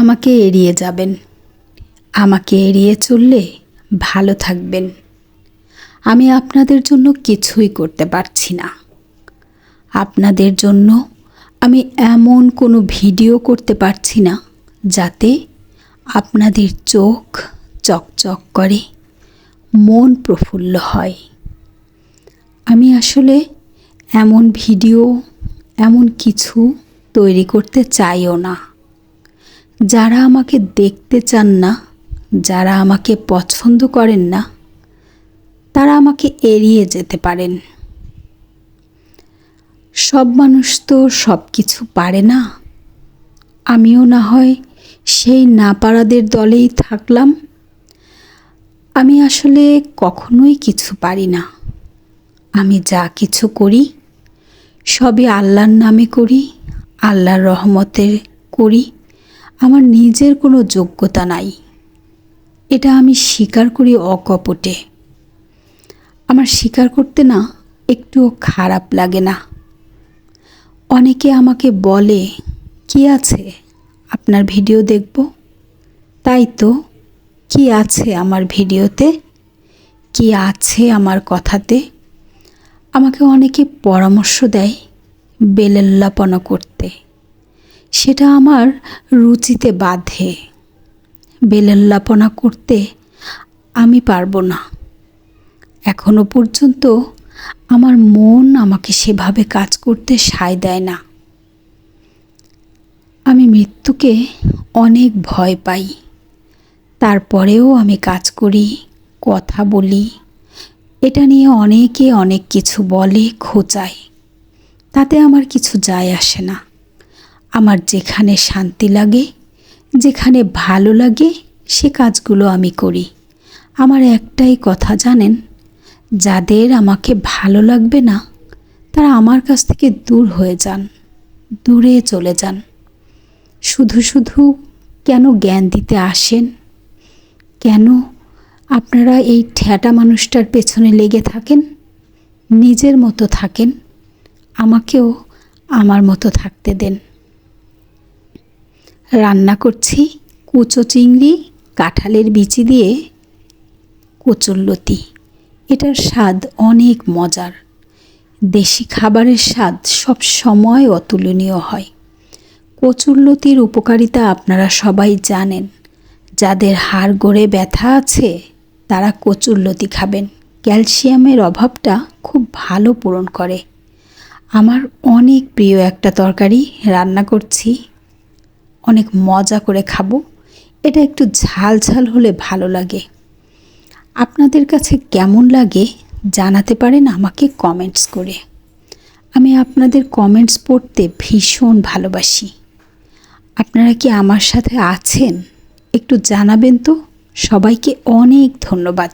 আমাকে এড়িয়ে যাবেন। আমাকে এড়িয়ে চললে ভালো থাকবেন। আমি আপনাদের জন্য কিছুই করতে পারছি না। আপনাদের জন্য আমি এমন কোনো ভিডিও করতে পারছি না যাতে আপনাদের চোখ চকচক করে, মন প্রফুল্ল হয়। আমি আসলে এমন ভিডিও, এমন কিছু তৈরি করতে চাইও না। যারা আমাকে দেখতে চান না, যারা আমাকে পছন্দ করেন না, তারা আমাকে এড়িয়ে যেতে পারেন। সব মানুষ তো সব কিছু পারে না। আমিও না হয় সেই না পারাদের দলেই থাকলাম। আমি আসলে কখনোই কিছু পারি না। আমি যা কিছু করি, সবই আল্লাহর নামে করি, আল্লাহর রহমতের করি। আমার নিজের কোনো যোগ্যতা নাই। এটা আমি স্বীকার করি অকপটে। আমার স্বীকার করতে না একটুও খারাপ লাগে না। অনেকে আমাকে বলে, কি আছে? আপনার ভিডিও দেখব? তাই তো, কি আছে আমার ভিডিওতে? কি আছে আমার কথাতে? আমাকে অনেকে পরামর্শ দেয় বেলেল্লাপনা করতে। সেটা আমার রুচিতে বাধে। বেলেল্লাপনা করতে আমি পারব না। এখনও পর্যন্ত আমার মন আমাকে সেভাবে কাজ করতে সায় দেয় না। আমি মৃত্যুকে অনেক ভয় পাই। তারপরেও আমি কাজ করি, কথা বলি। এটা নিয়ে অনেকে অনেক কিছু বলে, খোঁচায়। তাতে আমার কিছু যায় আসে না। আমার যেখানে শান্তি লাগে, যেখানে ভালো লাগে, সে কাজগুলো আমি করি। আমার একটাই কথা জানেন, যাদের আমাকে ভালো লাগবে না, তারা আমার কাছ থেকে দূর হয়ে যান, দূরে চলে যান। শুধু শুধু কেন জ্ঞান দিতে আসেন? কেন আপনারা এই ঠ্যাটা মানুষটার পেছনে লেগে থাকেন? নিজের মতো থাকেন? আমাকেও আমার মতো থাকতে দেন। রান্না করছি কুচো চিংড়ি, কাঁঠালের বিচি দিয়ে কচুরলতি এটার স্বাদ অনেক মজার। দেশি খাবারের স্বাদ সব সময় অতুলনীয় হয়। কচুরলতির উপকারিতা আপনারা সবাই জানেন। যাদের হাড় গড়ে ব্যথা আছে, তারা কচুরলতি খাবেন। ক্যালসিয়ামের অভাবটা খুব ভালো পূরণ করে। আমার অনেক প্রিয় একটা তরকারি রান্না করছি অনেক মজা করে খাব। এটা একটু ঝাল ঝাল হলে ভালো লাগে। আপনাদের কাছে কেমন লাগে জানাতে পারেন আমাকে কমেন্টস করে। আমি আপনাদের কমেন্টস পড়তে ভীষণ ভালোবাসি। আপনারা কি আমার সাথে আছেন? একটু জানাবেন তো। সবাইকে অনেক ধন্যবাদ।